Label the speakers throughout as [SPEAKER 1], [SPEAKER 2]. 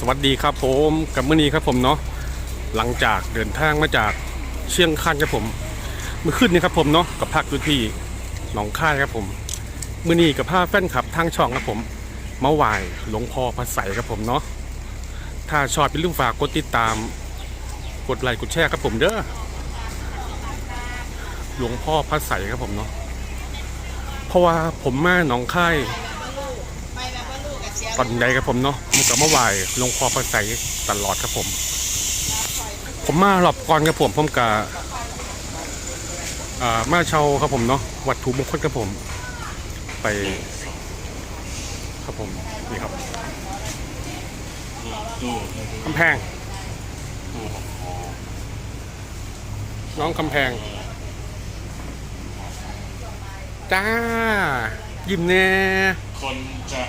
[SPEAKER 1] สวัสดีครับผมกับมื่อนี้ครับผมเนาะหลังจากเดินทางมาจากเชียงคานครับผมเมื่อคืนนี้ครับผมเนาะกับพักอยู่ที่หนองค่ายครับผมมื่อนี้กับผ้าแฟนคลับทางช่องครับผมมาไหวหลวงพ่อพระใสครับผมเนาะถ้าชอบอย่าลืมฝากกดติดตาม กดไลค์กดแชร์ครับผมเด้อหลวงพ่อพระใสครับผมเนาะเพราะว่าผมมาหนองค่าย ตอนใดครับผมเนาะมันก็มาไหวลงคอพระใสตลอดครับผม ผมมาหลบก่อนครับผมผมกับอ่ามาเช่าครับผมเนาะวัตถุมงคลครับผม ไปครับผมนี่ครับกำแพง น้องกำแพง จ้า ยิ้มแน่
[SPEAKER 2] คนจะ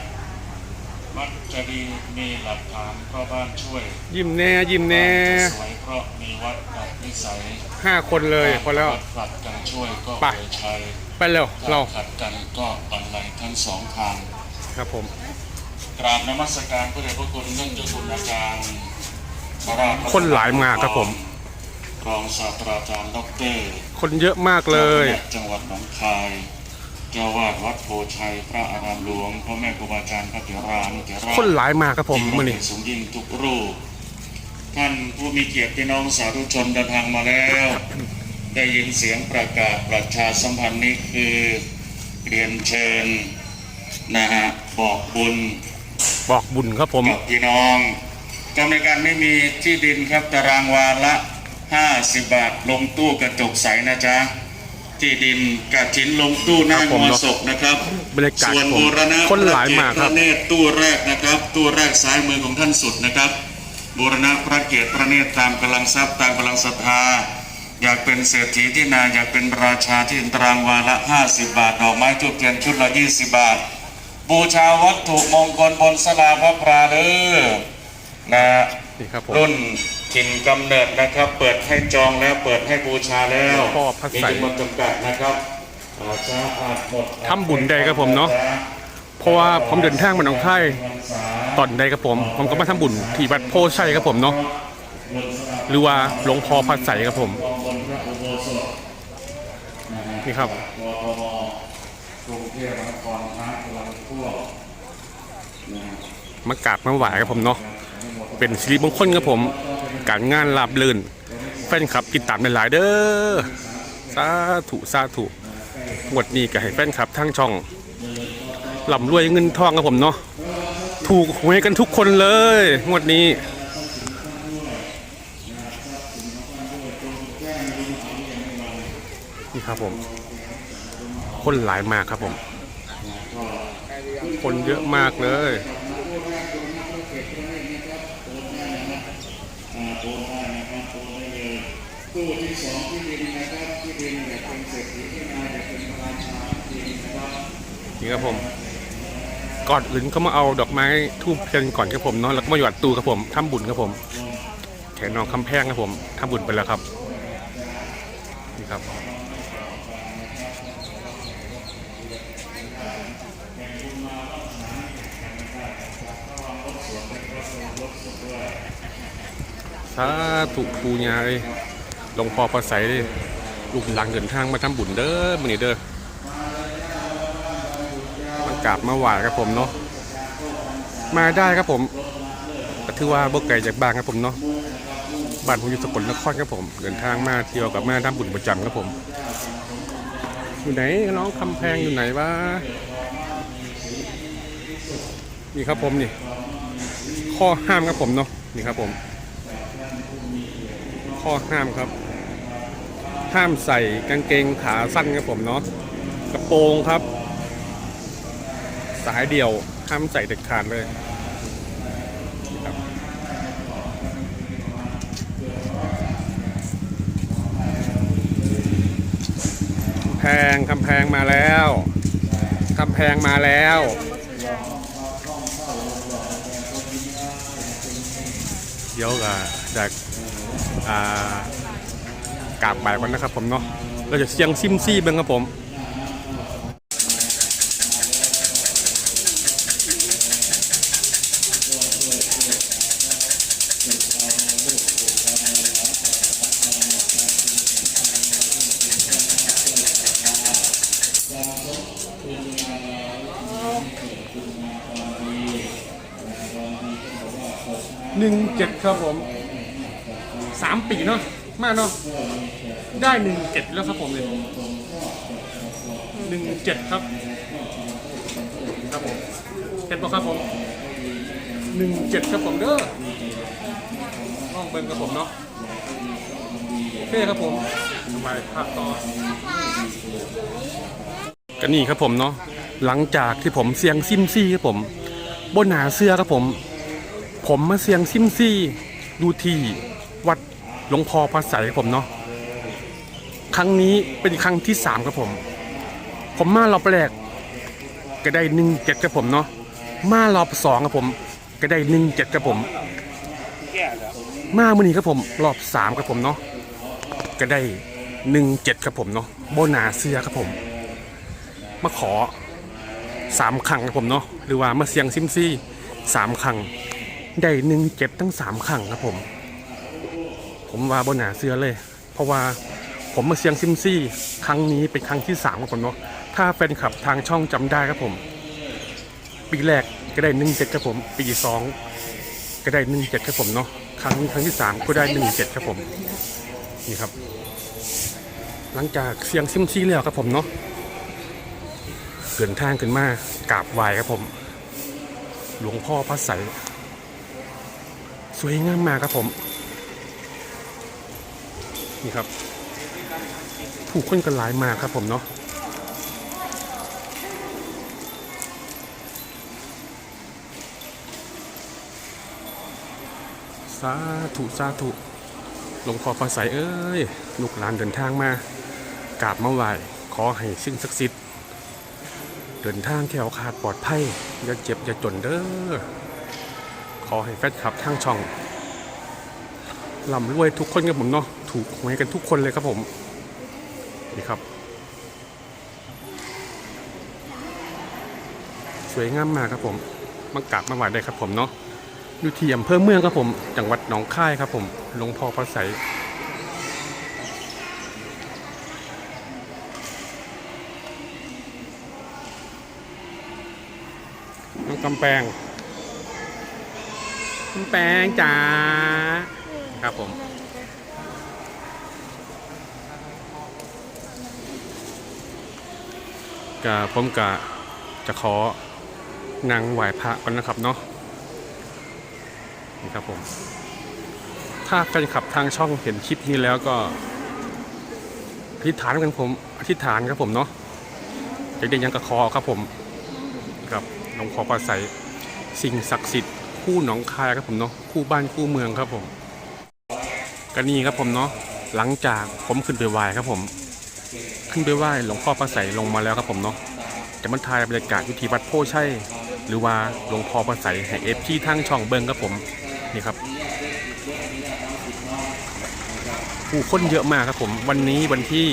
[SPEAKER 2] มักจะดีมีหลักฐานก็บ้านช่วย
[SPEAKER 1] ยิ้มแน่ยิ้มแน่
[SPEAKER 2] บ้านจะสวยเพราะมีวัดกับนิสัย
[SPEAKER 1] ห้าคนเลยพอแล้ว
[SPEAKER 2] วัดผลัดกันช่วยก็
[SPEAKER 1] ไป
[SPEAKER 2] เคยใช้
[SPEAKER 1] ไปเร็ว
[SPEAKER 2] ถ้า
[SPEAKER 1] เรา
[SPEAKER 2] ขัดกันก็บันไลทั้งสองทาง
[SPEAKER 1] ครับผม
[SPEAKER 2] กราบนมัสการพระเดชพระคุณเนื่องจากคุณอาจารย์พระราช
[SPEAKER 1] คนหลายมากครับผม
[SPEAKER 2] รองศาสตราจารย์ดอกเตอร
[SPEAKER 1] คนเยอะมากเลย
[SPEAKER 2] จังหวัดหนองคาย เจ้าวาดวัดโพชัยพระอารามหลวงพ่อแม่ครูบาอาจารย์พระเถรานุเถระ
[SPEAKER 1] คนหลายมากครับผมมื่อนี้
[SPEAKER 2] สูงยิ่งทุกรูปท่านผู้มีเกียรติพี่น้องสาธุชนเดินทางมาแล้ว ได้ยินเสียงประกาศประชาสัมพันธ์นี้คือเรียนเชิญนะฮะบอกบุญ
[SPEAKER 1] บอกบุญครับผม
[SPEAKER 2] กับพี่น้องกรรมการไม่มีที่ดินครับตารางวาละ 50 บาทลงตู้กระจกใสนะจ๊ะ ที่ดินกระถินลงตู้หน้า
[SPEAKER 1] ครับ
[SPEAKER 2] ง
[SPEAKER 1] ผม
[SPEAKER 2] อ
[SPEAKER 1] เนอะ
[SPEAKER 2] ศกนะครับ
[SPEAKER 1] บรรยากาศ
[SPEAKER 2] ส่วน
[SPEAKER 1] ครับผม
[SPEAKER 2] บูรณะ
[SPEAKER 1] คนหลายมากครับ
[SPEAKER 2] พระเนตรตู้แรกนะครับ ตู้แรกซ้ายมือของท่านสุดนะครับบูรณะพระเกศพระเนตรตามกำลังทรัพย์ตามกำลังศรัทธาอยากเป็นเศรษฐีที่นาอยากเป็นราชาที่ตารางวาละ 50 บาท ดอกไม้ทูบเทียนชุดละ 20 บาท บูชาวัตถุมงคลบนสลาพระพราเด้อนะ
[SPEAKER 1] นี่ครับผม
[SPEAKER 2] รุ่น ถิ่นกำเนิดนะครับ เปิดให้จองแล้วเปิดให้บูชาแล้ว
[SPEAKER 1] พ่อพระ
[SPEAKER 2] มี
[SPEAKER 1] ใส
[SPEAKER 2] จำนวนจำกัดนะครับอาจจะอาจหมด
[SPEAKER 1] ทำบุญได้ครับผมเนาะ เพราะว่าผมเดินทางมาหนองคายตอนใดครับผม ผมก็มาทำบุญที่วัดโพชัยครับผมเนาะหรือว่าหลวงพ่อพระใสยครับผม
[SPEAKER 2] บนพระอุโบสถ
[SPEAKER 1] นี่ครับ
[SPEAKER 2] กทมกรุงเทพมหานครพระลังพวกนะฮะ
[SPEAKER 1] มากราบมาไหวครับผมเนาะ เป็นสิริมงคลครับผม การงานราบรื่น แฟนคลับติดตามหลายเด้อสาธุสาธุงวดนี้ก็ให้แฟนคลับทั้งช่องลำรวยเงินทองครับผมเนาะถูกหวยกันทุกคนเลยงวดนี้นี่ครับผม คนหลายมากครับผม คนเยอะมากเลย
[SPEAKER 2] อ่าโอนได้นะครับโอนได้เลยตู้ที่ สองที่ดินนะครับที่ดินอยากเป็นเศรษฐีที่นมาอยากเป็นราชาที่ดินนะครับ
[SPEAKER 1] นี่ครับผม ก่อนอื่นก็มาเอาดอกไม้ทูบเทียนก่อนครับผมเนาะแล้วก็มาหยอดตูครับผมทำบุญครับผมแขนนองคำแพงครับผมทำบุญไปแล้วครับนี่ครับสาธุปูญาเลย หลวงพ่อประใสเลยลูกหลังเดินทางมาทำบุญเด้อมื้อนี้เด้อมากราบมาไหว้ครับผมเนาะมาได้ครับผมก็ถือว่าบ่ไกลจากบ้านครับผมเนาะบ้านผมอยู่สกลนครครับผม เดินทางมาเที่ยวกับแม่ทำบุญประจำครับผม อยู่ไหนน้องคำแพงอยู่ไหนวะนี่ครับผมนี่ ข้อห้ามครับผมเนาะนี่ครับผม ข้อห้ามครับ ห้ามใส่กางเกงขาสั้นครับผมเนาะกระโปรงครับ สายเดี่ยวห้ามใส่เด็ดขาดเลยแพงคำแพงมาแล้วคำแพงมาแล้วเดี๋ยวก็จะอ่า กาบบ่ายกันนะครับผมเนาะเราจะเสียงซิมซี่บ้างครับผมหนึ่งเจ็ดครับผมสามปีเนาะ มากเนาะได้หนึ่งเจ็ดแล้วครับผมเลยหนึ่งเจ็ดครับ ครับผมเห็นปะครับผมหนึ่งเจ็ดครับผมเด้อห้องเบิ้งครับผมเนาะโอเคครับผมไปพักต่อก็นี่ครับผมเนาะหลังจากที่ผมเสียงซิมซี่ครับผมบนหนาเสื้อครับผม ผมมาเสียงซิมซี่ดูที่วัด หลวงพ่อพระไสยครับผมเนาะครั้งนี้เป็นครั้งที่สามครับผม ผมมารอบแรก ก็ได้หนึ่งเจ็ดครับผมเนาะมารอบสองครับผม ก็ได้หนึ่งเจ็ดครับผม มามื่อนี้ครับผม รอบสามครับผมเนาะก็ได้หนึ่งเจ็ดครับผมเนาะโบนาเสื้อครับผม มาขอสามครั้งครับผมเนาะหรือว่ามาเสียงซิมซี่สามครั้งได้หนึ่งเจ็ดทั้งสามครั้งครับผม ผมว่าบนหนาเสื้อเลย เพราะว่าผมมาเสียงซิมซี่ ครั้งนี้เป็นครั้งที่สามครับผมเนาะถ้าแฟนคลับทางช่องจำได้ครับผม ปีแรกก็ได้หนึ่งเจ็ดครับผม ปีสองก็ได้หนึ่งเจ็ดครับผมเนาะครั้งนี้ครั้งที่สามก็ได้หนึ่งเจ็ดครับผมนี่ครับ หลังจากเสียงซิมซี่แล้วครับผมเนาะเดินทางขึ้นมากราบไหว้ครับผม หลวงพ่อพระไสยสวยงามมากครับผม นี่ครับ ผู้คนกันหลายมากครับผมเนาะสาธุสาธุหลวงพ่อพระไสยเอ้ย ลูกหลานเดินทางมากราบมาไหว้ขอให้สิ่งศักดิ์สิทธิ์เดินทางแคล้วคลาดปลอดภัยอย่าเจ็บอย่าจนเด้อขอให้แฟนคลับทางช่องลำรวยทุกคนครับผมเนาะ ถูกหวยกันทุกคนเลยครับผม นี่ครับ สวยงามมากครับผมมากราบมาไหว้ได้ครับผมเนาะอยู่ที่อำเภอเมืองครับผม จังหวัดหนองคายครับผมหลวงพ่อพระไสน้องกำแพงคุณแปงจ๋าครับผม กะผมกะจะขอนางไหวพระก่อนนะครับเนาะนี่ครับผม ถ้าแฟนคลับทางช่องเห็นคลิปนี้แล้วก็อธิษฐานกันผมอธิษฐานครับผมเนาะจะได้ยังกระคอครับผมกับหลวงพ่อปราศัยสิ่งศักดิ์สิทธิ์คู่หนองคายครับผมเนาะคู่บ้านคู่เมืองครับผมก็นี่ครับผมเนาะหลังจากผมขึ้นไปไหว้ครับผม ขึ้นไปไหว้หลวงพ่อพระไสลงมาแล้วครับผมเนาะจะมาถ่ายบรรยากาศวิธีวัดโพชัยหรือว่าหลวงพ่อพระไสยให้เอฟที่ทางช่องเบิงครับผมนี่ครับผู้คนเยอะมากครับผมวันนี้วันที่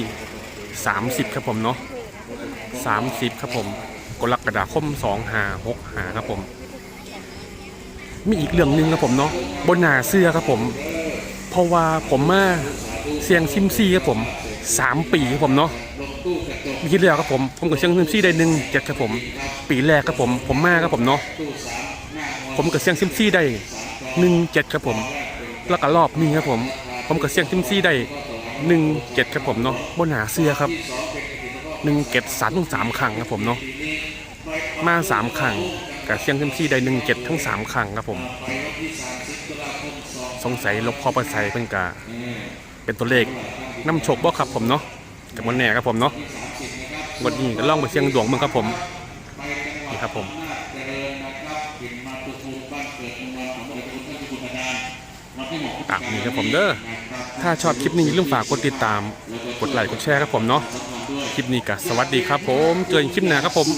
[SPEAKER 1] 30 ครับผมเนาะ30 ครับผมกรกฎาคม2 5 6 5ครับผม มีอีกเรื่องหนึ่งครับผมเนาะบนหนาเสื้อครับผม เพราะว่าผมมาเสียงซิมซี่ครับผม สามปีครับผมเนาะมีคิดแล้วครับผม ผมกับเสียงซิมซี่ได้หนึ่งเจ็ดครับผม ปีแรกครับผม ผมมาครับผมเนาะ ผมกับเสียงซิมซี่ได้หนึ่งเจ็ดครับผม แล้วก็รอบนี้ครับผม ผมกับเสียงซิมซี่ได้หนึ่งเจ็ดครับผมเนาะบนหาเสื้อครับหนึ่งเจ็ดสามถึงสามครั้งครับผมเนาะ มาสามครั้งกับเสียงเต็มที่ได้หนึ่งเจ็ดทั้งสามครั้งครับผม สงสัยลวงพ่อประไสเป็นกาเป็นตัวเลข น้ำโชคบ่ครับผมเนาะกับมันแน่ครับผมเนาะวันนี้ก็ล่องไปเสียงดวงมึงครับผมนี่ครับผมตามนี้ครับผมเด้อถ้าชอบคลิปนี้อย่าลืมฝากกดติดตาม กดไลค์กดแชร์ครับผมเนาะคลิปนี้ก็สวัสดีครับผม เจอกันคลิปหน้าครับผม